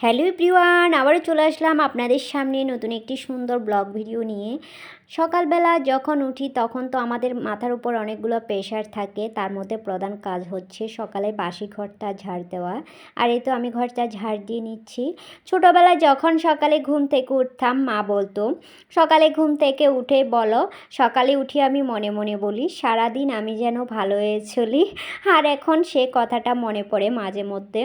Hello Priyan আবারও চলে আসলাম আপনাদের সামনে নতুন একটি সুন্দর ব্লগ ভিডিও নিয়ে। সকালবেলা যখন উঠি তখন তো আমাদের মাথার উপর অনেকগুলো প্রেশার থাকে, তার মধ্যে প্রধান কাজ হচ্ছে সকালে বাসি ঘরটা ঝাড় দেওয়া। আর এই তো আমি ঘরটা ঝাড় দিয়ে নিচ্ছি। ছোটোবেলায় যখন সকালে ঘুম থেকে উঠতাম, মা বলতো, সকালে ঘুম থেকে উঠে বলো, সকালে উঠে আমি মনে মনে বলি, সারাদিন আমি যেন ভালো হয়ে চলি। আর এখন সে কথাটা মনে পড়ে মাঝে মধ্যে।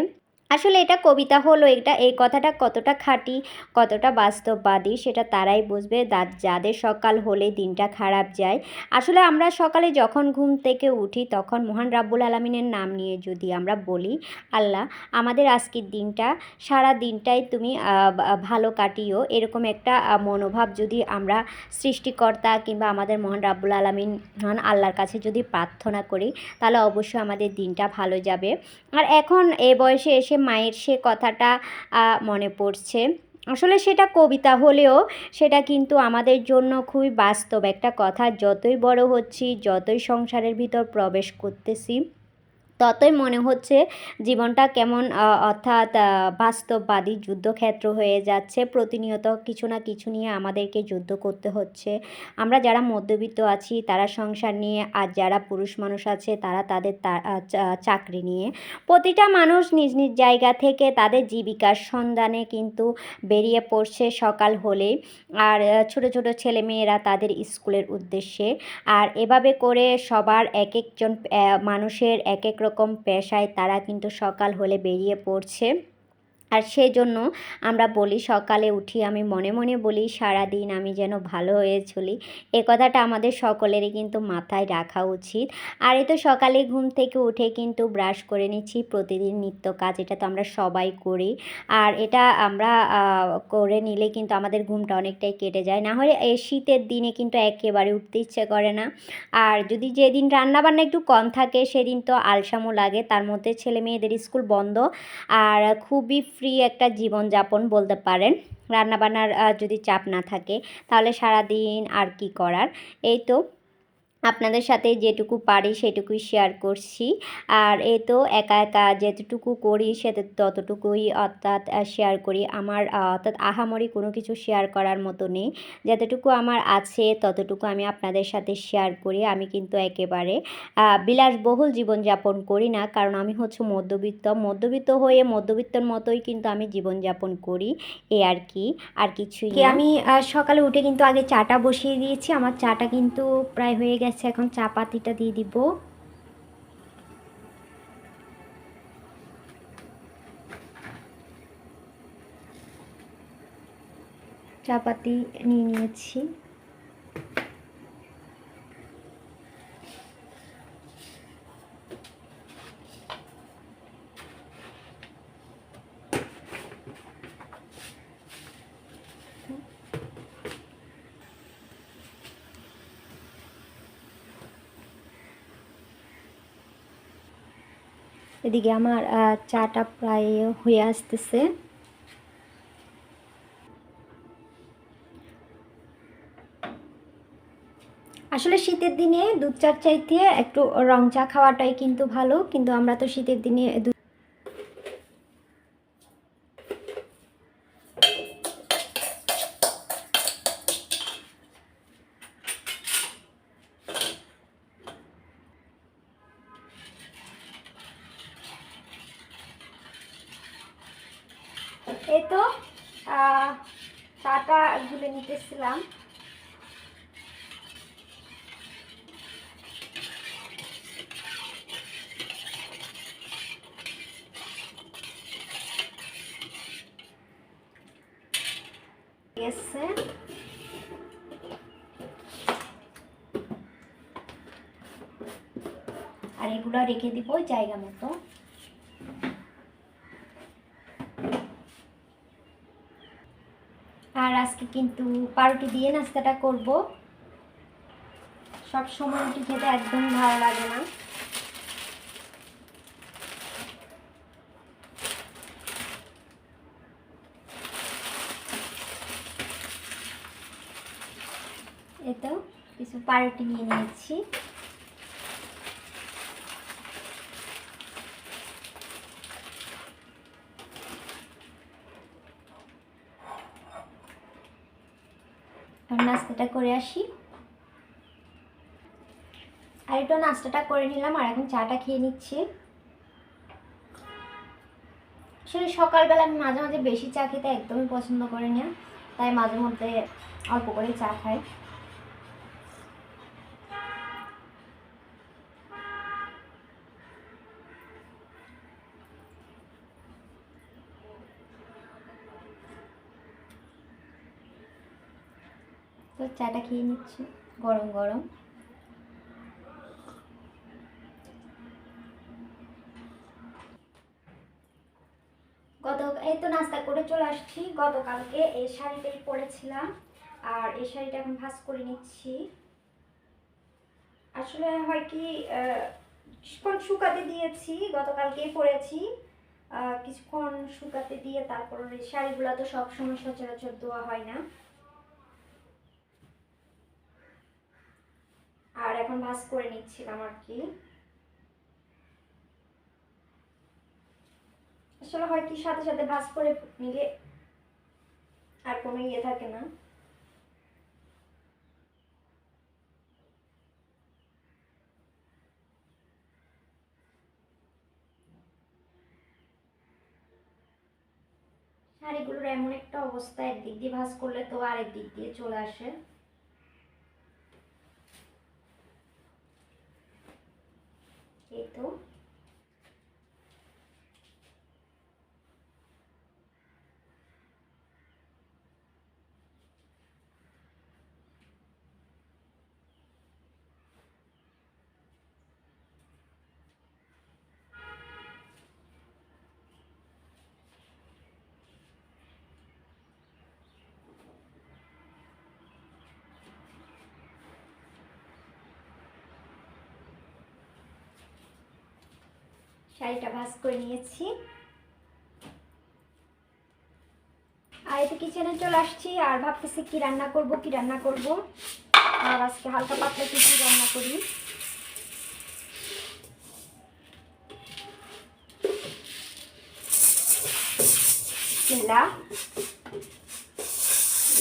আসলে এটা কবিতা হলো, এটা, এই কথাটা কতটা খাঁটি, কতটা বাস্তববাদী সেটা তারাই বুঝবে। যাদের সকাল হলে দিনটা খারাপ যায়। আসলে আমরা সকালে যখন ঘুম থেকে উঠি তখন মহান রাব্বুল আলমিনের নাম নিয়ে যদি আমরা বলি, আল্লাহ আমাদের আজকের দিনটা, সারা দিনটাই তুমি ভালো কাটিও। এরকম একটা মনোভাব যদি আমরা সৃষ্টিকর্তা কিংবা আমাদের মহান রাব্বুল আলমিন, মহান আল্লাহর কাছে যদি প্রার্থনা করি, তাহলে অবশ্যই আমাদের দিনটা ভালো যাবে। আর এখন এ বয়সে এসে মায়ের সে কথাটা মনে পড়ছে। আসলে সেটা কবিতা হলেও সেটা কিন্তু আমাদের জন্য খুবই বাস্তব একটা কথা। যতই বড় হচ্ছি, যতই সংসারের ভিতর প্রবেশ করতেছি ততই মনে হচ্ছে জীবনটা কেমন অর্থাৎ বাস্তববাদী যুদ্ধক্ষেত্র হয়ে যাচ্ছে। প্রতিনিয়ত কিছু না কিছু নিয়ে আমাদেরকে যুদ্ধ করতে হচ্ছে। আমরা যারা মধ্যবিত্ত আছি, তারা সংসার নিয়ে, আর যারা পুরুষ মানুষ আছে, তারা তাদের চাকরি নিয়ে। প্রতিটা মানুষ নিজ নিজ জায়গা থেকে তাদের জীবিকার সন্ধানে কিন্তু বেরিয়ে পড়ছে সকাল হলেই। আর ছোট ছোট ছেলে মেয়েরা তাদের স্কুলের উদ্দেশ্যে। আর এভাবে করে সবার এক একজন মানুষের এক এক রকম পেশায় তারা কিন্তু সকাল হলে বেরিয়ে পড়ছে। আর সেই জন্য আমরা বলি, সকালে উঠি, আমি মনে মনে বলি সারা দিন আমি যেন ভালো হয়ে চলি। এ কথাটা আমাদের সকলেরই কিন্তু মাথায় রাখা উচিত। আর এই তো সকালে ঘুম থেকে উঠে কিন্তু ব্রাশ করে নিচ্ছি, প্রতিদিন নিত্য কাজ, এটা তো আমরা সবাই করি। আর এটা আমরা করে নিলে কিন্তু আমাদের ঘুমটা অনেকটাই কেটে যায়। না হলে এই শীতের দিনে কিন্তু একেবারে উঠতে ইচ্ছে করে না। আর যদি যেদিন রান্নাবান্না একটু কম থাকে, সেদিন তো আলসামও লাগে, তার মধ্যে ছেলে মেয়েদের স্কুল বন্ধ। আর খুবই ফ্রি একটা জীবনযাপন বলতে পারেন। রান্নাবান্নার যদি চাপ না থাকে, তাহলে সারাদিন আর কি করার? এই তো আপনাদের সাথে যেটুকু পারি সেটুকুই শেয়ার করছি। আর এ তো একা একা যেতটুকু করি সে ততটুকুই অর্থাৎ শেয়ার করি। আমার অর্থাৎ আহামরি কোনো কিছু শেয়ার করার মতো নেই। যতটুকু আমার আছে ততটুকু আমি আপনাদের সাথে শেয়ার করি। আমি কিন্তু একেবারে বিলাসবহুল জীবনযাপন করি না। কারণ আমি হচ্ছে মধ্যবিত্ত। মধ্যবিত্ত হয়ে মধ্যবিত্তর মতোই কিন্তু আমি জীবনযাপন করি। এ আর কি। আর কিছুই আমি সকালে উঠে কিন্তু আগে চাটা বসিয়ে দিয়েছি। আমার চাটা কিন্তু প্রায় হয়ে গেছে। এখন চাপাতিটা দিয়ে দিব। চাপাতি নিয়ে নিয়েছি। এদিকে আমার চাটা প্রায় হয়ে আসতেছে। আসলে শীতের দিনে দুধ চার চাইতে একটু রং চা খাওয়াটাই কিন্তু ভালো, কিন্তু আমরা তো শীতের দিনে দুধ এই তো আহ, চাটা গুলে নিতেছিলাম গেছে। আর এগুলো রেখে দিব জায়গা মতো। আর আজকে কিন্তু পাউরুটি দিয়ে নাস্তাটা করব। সব সময় খেতে একদম ভালো লাগে না। পাউরুটি নিয়ে নিয়েছি। নাস্তাটা করে আসি। আর একটু নাস্তাটা করে নিলাম আর এখন চাটা খেয়ে নিচ্ছি। আসলে সকালবেলা আমি মাঝে মাঝে বেশি চা খেতে একদমই পছন্দ করি না, তাই মাঝে মধ্যে অল্প করে চা খাই। চাটা খেয়ে নিচ্ছি, গরম গরম। গত এই তো নাস্তা করে চলে আসছি। গতকালকে এই শাড়িটাই পরেছিলাম, আর এই শাড়িটা এখন ভাঁজ করে নিচ্ছি। আসলে হয় কি কিছুক্ষণ শুকাতে দিয়েছি, গতকালকেই পরেছি। কিছুক্ষণ শুকাতে দিয়ে তারপর এই শাড়িগুলো তো সবসময় সচরাচর দেওয়া হয় না। আর এখন ভাঁজ করে নিচ্ছিলাম আর কি। আসলে হয় কি, সাথে সাথে ভাঁজ করে নিলে আর কোনো ইয়ে থাকে না। শাড়িগুলোর এমন একটা অবস্থা, একদিক দিয়ে ভাঁজ করলে তো আরেক দিক দিয়ে চলে আসে। এই শাড়িটা ভাঁজ করে নিয়েছি। আর এই তো কিচেনে চলে আসছি আর ভাবতেছি কি রান্না করব, কি রান্না করব। আর আজকে হালকা পাতলা কিছু রান্না করি।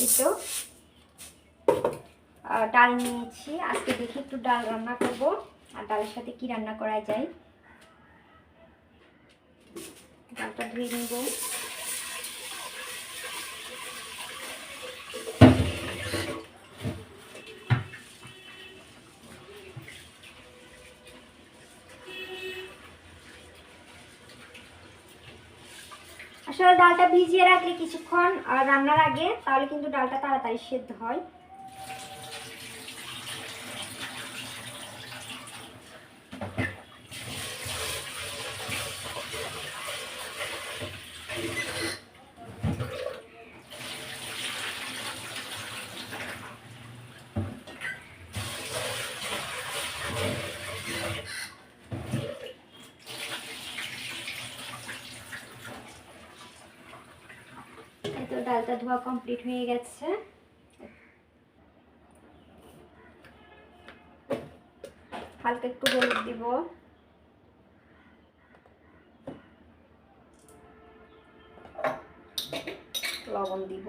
এই তো। ডাল নিয়েছি। আজকে দেখি একটু ডাল রান্না করব। আর ডালের সাথে কি রান্না করা যায়। ডালটা ধুয়ে নিব। আসলে ডালটা ভিজিয়ে রাখলে কিছুক্ষণ রান্নার আগে, তাহলে কিন্তু ডালটা তাড়াতাড়ি সেদ্ধ হয়। ডালটা ধোয়া কমপ্লিট হয়ে গেছে। হালকা একটু হলুদ দিব। লবণ দিব।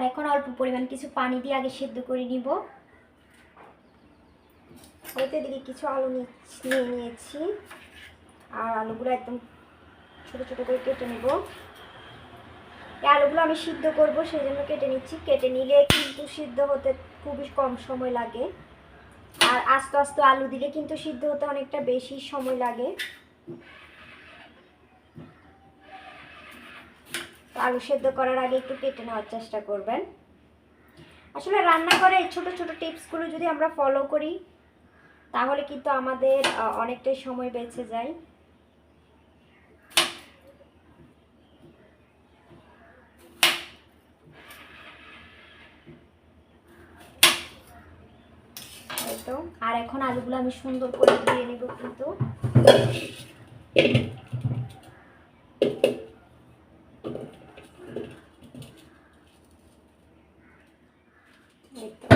আর এখন অল্প পরিমাণ কিছু পানি দিয়ে আগে সেদ্ধ করে নিব। ওইতে দিকে কিছু আলু নিয়ে নিয়েছি। আর আলুগুলো একদম ছোটো ছোটো করে কেটে নেব। এই আলুগুলো আমি সিদ্ধ করব, সেই জন্য কেটে নিচ্ছি। কেটে নিলে কিন্তু সিদ্ধ হতে খুবই কম সময় লাগে। আর আস্তে আস্তে আলু দিলে কিন্তু সিদ্ধ হতে অনেকটা বেশি সময় লাগে। আলু সেদ্ধ করার আগে একটু কেটে নেওয়ার চেষ্টা করবেন। আসলে রান্না করে এই ছোটো ছোটো টিপসগুলো যদি আমরা ফলো করি, তাহলে কিন্তু আমাদের অনেকটাই সময় বেঁচে যায়। আর এখন আলুগুলো আমি সুন্দর করে ধুয়ে নেব কিন্তু এই তো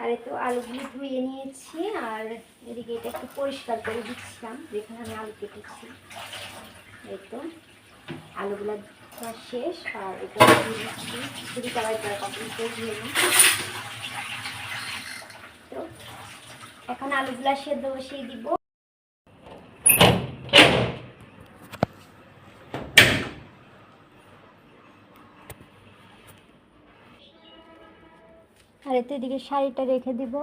আর একটু আলুগুলি ধুয়ে নিয়েছি আর এদিকে এটা একটু পরিষ্কার করে দিচ্ছিলাম, যেখানে আমি আলু কেটেছি। এই তো, আলুগুলো শেষ আর এটা দিয়ে কালার নিই। তো, এখন আলুগুলা সেদ্ধ বসিয়ে দিব। আর এতে এদিকে শাড়িটা রেখে দিব।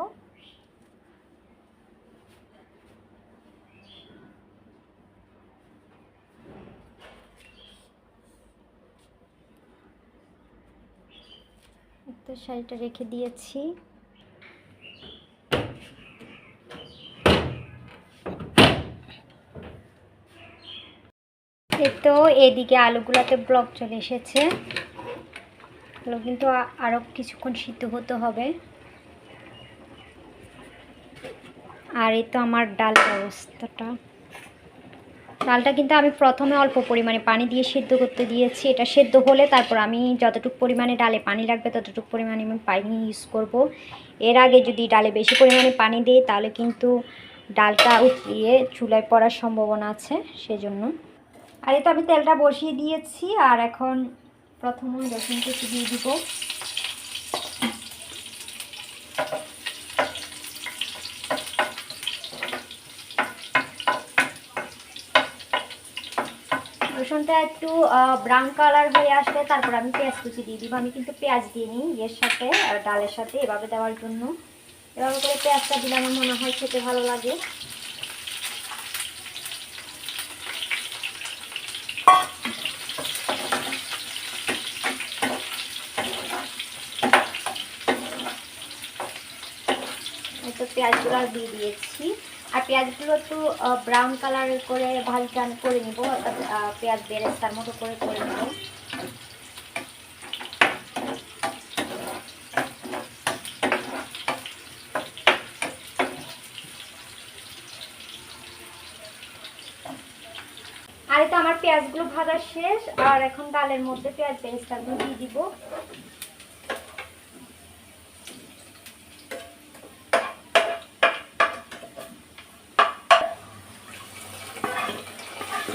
শাড়িটা রেখে দিয়েছি। তো এদিকে আলুগুলাতে ব্লক চলে এসেছে। আলু কিন্তু আরও কিছুক্ষণ সিদ্ধ হতে হবে। আর এই তো আমার ডাল অবস্থাটা ডালটা কিন্তু আমি প্রথমে অল্প পরিমাণে পানি দিয়ে সেদ্ধ করতে দিয়েছি। এটা সেদ্ধ হলে তারপর আমি যতটুকু পরিমাণে ডালে পানি লাগবে ততটুকু পরিমাণে আমি পানি ইউজ করব। এর আগে যদি ডালে বেশি পরিমাণে পানি দিই, তাহলে কিন্তু ডালটা উঠিয়ে চুলায় পড়ার সম্ভাবনা আছে, সেজন্য। আর তো আমি তেলটা বসিয়ে দিয়েছি, আর এখন প্রথমে রসুন কুচি দিয়ে দিব। রসুনটা একটু ব্রাউন কালার হয়ে আসলে তারপর আমি পেঁয়াজ কুচি দিয়ে দিব। আমি কিন্তু পেঁয়াজ দিয়ে নিই এর সাথে ডালের সাথে এভাবে দেওয়ার জন্য। এভাবে করে পেঁয়াজটা দিলে আমার মনে হয় খেতে ভালো লাগে। পেঁয়াজগুলো দিয়ে দিয়েছি। আর পেঁয়াজগুলো একটু ব্রাউন কালার করে ভাজটা আমি করে নিব, অর্থাৎ পেঁয়াজ বেরেস্তার মতো করে করে নেব। আর তো আমার পেঁয়াজগুলো ভাজা শেষ, আর এখন ডালের মধ্যে পেঁয়াজ বেরেস্তাগুলো দিয়ে দিব।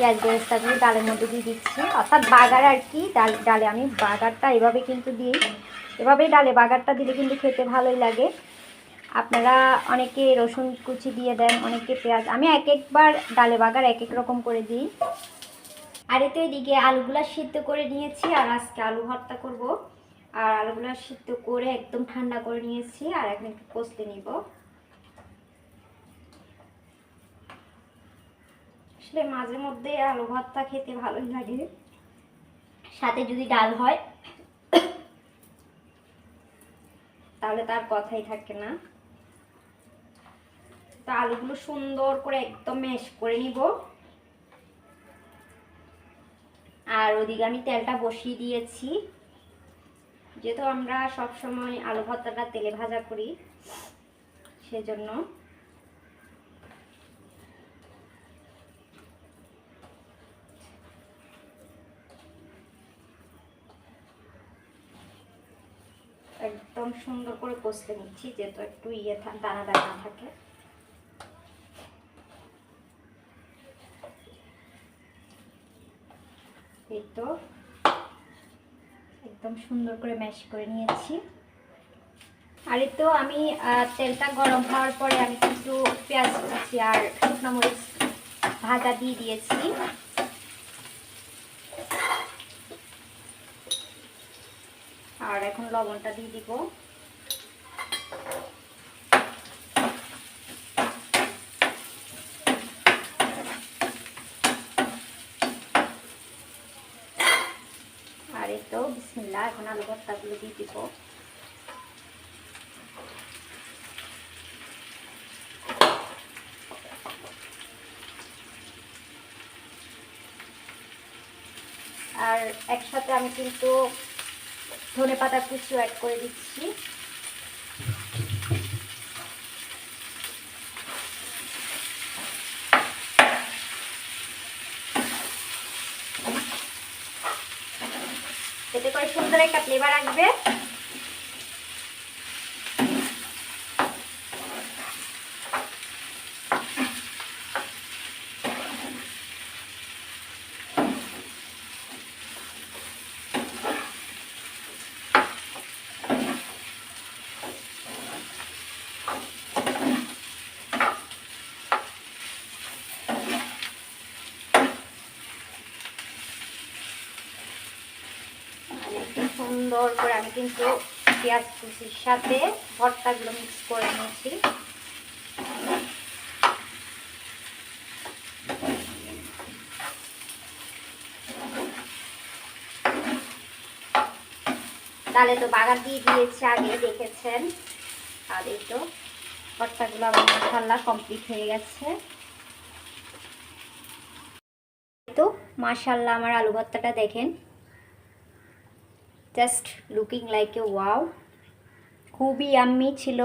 পেঁয়াজ বেরেস্তাগুলো ডালের মধ্যে দিয়ে দিচ্ছি। অর্থাৎ বাগার আর কি, ডাল ডালে আমি বাগারটা এভাবে কিন্তু দিই। এভাবেই ডালে বাগারটা দিলে কিন্তু খেতে ভালোই লাগে। আপনারা অনেকে রসুন কুচি দিয়ে দেন, অনেকে পেঁয়াজ। আমি এক একবার ডালে বাগার এক এক রকম করে দিই। আর এতে এদিকে আলুগুলা সিদ্ধ করে নিয়েছি, আর আজকে আলু ভর্তা করব। আর আলুগুলা সিদ্ধ করে একদম ঠান্ডা করে নিয়েছি, আর এখন একটু কষতে নিব। আসলে মাঝে মধ্যে আলু ভর্তা খেতে ভালোই লাগে। সাথে যদি ডাল হয়, তাহলে তার কথাই থাকে না। তো আলুগুলো সুন্দর করে একদম ম্যাশ করে নিব। আর ওদিকে আমি তেলটা বসিয়ে দিয়েছি। যেহেতু আমরা সব সময় আলু ভর্তাটা তেলে ভাজা করি, সেজন্য একদম সুন্দর করে কষতে নিচ্ছি, যেহেতু একটু ইয়ে দানা দানা থাকে। এই তো একদম সুন্দর করে ম্যাশ করে নিয়েছি। আর তো আমি তেলটা গরম হওয়ার পরে আমি কিন্তু পেঁয়াজ আর শুকনো মরিচ ভাজা দিয়ে দিয়েছি। আর এখন লবণটা দিয়ে দিব। আর এই তো, বিসমিল্লাহ, এখন আলু ভর্তাগুলো দিয়ে দিব। আর একসাথে আমি কিন্তু ধনে পাতা কুচু অ্যাড করে দিচ্ছি এতে করে সুন্দর একটা ফ্লেভার আসবে সুন্দর করে আমি কিন্তু পেঁয়াজ কুচির সাথে ভর্তাগুলো মিক্স করে নিয়েছি। তাহলে তো বাগান দিয়ে দিয়েছে আগে, দেখেছেন? আর এই তো ভর্তাগুলো আমার মশাল্লা কমপ্লিট হয়ে গেছে। তো মাশাল্লাহ আমার আলু ভর্তাটা দেখেন। Just looking like a wow খুবই আম্মি ছিল।